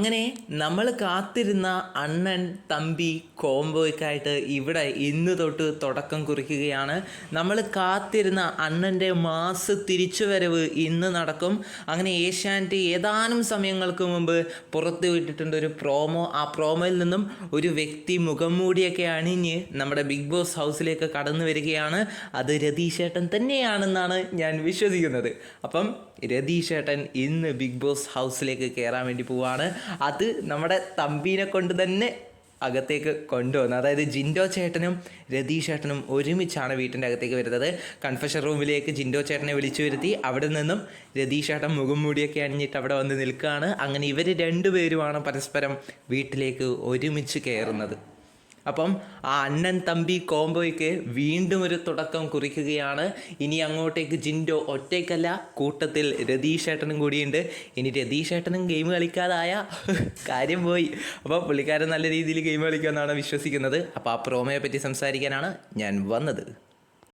അങ്ങനെ നമ്മൾ കാത്തിരുന്ന അണ്ണൻ തമ്പി കോംബോയ്ക്കായിട്ട് ഇവിടെ ഇന്ന് തൊട്ട് തുടക്കം കുറിക്കുകയാണ്. നമ്മൾ കാത്തിരുന്ന അണ്ണന്റെ മാസ് തിരിച്ചുവരവ് ഇന്ന് നടക്കും. അങ്ങനെ ഏഷ്യാനെറ്റ് ഏതാനും സമയങ്ങൾക്ക് മുമ്പ് പുറത്തു വിട്ടിട്ടുണ്ട് ഒരു പ്രോമോ. ആ പ്രോമോയിൽ നിന്നും ഒരു വ്യക്തി മുഖം മൂടിയൊക്കെ അണിഞ്ഞ് നമ്മുടെ ബിഗ് ബോസ് ഹൗസിലേക്ക് കടന്നു വരികയാണ്. അത് രതീഷേട്ടൻ തന്നെയാണെന്നാണ് ഞാൻ വിശ്വസിക്കുന്നത്. അപ്പം രതീഷേട്ടൻ ഇന്ന് ബിഗ് ബോസ് ഹൗസിലേക്ക് കയറാൻ വേണ്ടി പോവാണ്. അത് നമ്മുടെ തമ്പീനെ കൊണ്ട് തന്നെ അകത്തേക്ക് കൊണ്ടുവന്നു. അതായത് ജിൻഡോ ചേട്ടനും രതീഷ് ചേട്ടനും ഒരുമിച്ചാണ് വീട്ടിന്റെ അകത്തേക്ക് വരുന്നത്. കൺഫഷൻ റൂമിലേക്ക് ജിൻഡോ ചേട്ടനെ വിളിച്ചു വരുത്തി. അവിടെ നിന്നും രതീഷ് ചേട്ടൻ മുഖം മൂടിയൊക്കെ അണിഞ്ഞിട്ട് അവിടെ വന്ന് നിൽക്കുകയാണ്. അങ്ങനെ ഇവർ രണ്ടുപേരുമാണ് പരസ്പരം വീട്ടിലേക്ക് ഒരുമിച്ച് കയറുന്നത്. അപ്പം ആ അണ്ണൻ തമ്പി കോംബോയ്ക്ക് വീണ്ടും ഒരു തുടക്കം കുറിക്കുകയാണ്. ഇനി അങ്ങോട്ടേക്ക് ജിൻഡോ ഒറ്റയ്ക്കല്ല കൂട്ടത്തിൽ രതീഷ് ഏട്ടനും കൂടിയുണ്ട്. ഇനി രതീഷ് ഏട്ടനും ഗെയിം കളിക്കാതായ കാര്യം പോയി. അപ്പോൾ പുള്ളിക്കാരൻ നല്ല രീതിയിൽ ഗെയിം കളിക്കുമെന്നാണ് വിശ്വസിക്കുന്നത്. അപ്പോൾ ആ പ്രോമയെ പറ്റി സംസാരിക്കാനാണ് ഞാൻ വന്നത്.